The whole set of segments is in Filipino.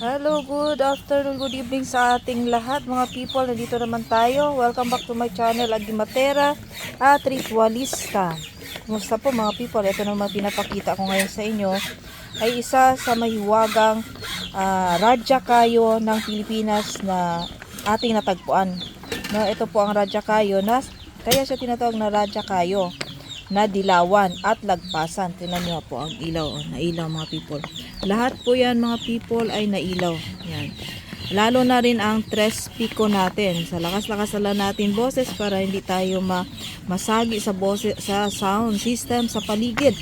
Hello, good afternoon, good evening sa ating lahat mga people. Nandito naman tayo. Welcome back to my channel, Agimatera at Ritualista. Kumusta po mga people? Ito naman pinapakita ko ngayon sa inyo ay isa sa mahiwagang ah, Radya Kayo ng Pilipinas na ating natagpuan. No, ito po ang Radya Kayo na kaya siya tinatawag na Radya Kayo na dilawan at lagpasan. Tingnan niyo po ang ilaw, oh, nailaw mga people. Lahat po yan mga people ay nailaw. Yan. Lalo na rin ang tres pico natin. Sa lakas-lakas na natin boses para hindi tayo ma masagi sa boses sa sound system sa paligid.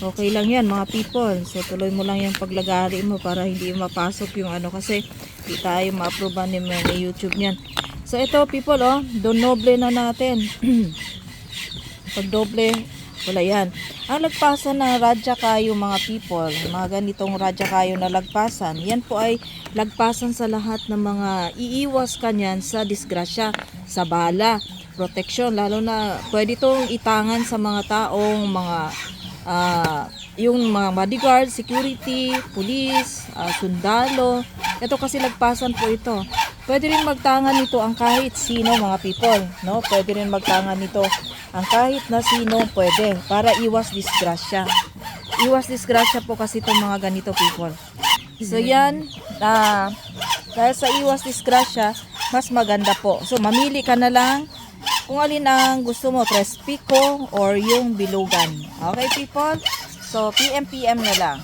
Okay lang yan mga people. So tuloy mo lang yung paglagari mo para hindi mapasok yung ano kasi hindi tayo ma-approve ni, ni YouTube niyan. So ito people oh, donoble na natin. Pag doble, wala yan. Ang lagpasan ng radya kayo mga people, mga ganitong radya kayo na lagpasan, yan po ay lagpasan sa lahat ng mga iiwas kanyan sa disgrasya, sa bala, proteksyon, lalo na pwede itong itangan sa mga taong mga ah, yung mga bodyguard, security, police, ah, sundalo. Ito kasi lagpasan po ito. Pwede rin magtangan nito ang kahit sino mga people, no? Pwede rin magtangan nito ang kahit na sino pwede para iwas disgrasya. Iwas disgrasya po kasi itong mga ganito people. So yan, ah dahil sa iwas disgrasya, mas maganda po. So mamili ka na lang kung alin ang gusto mo, tres or yung bilugan. Okay people? So PM PM na lang.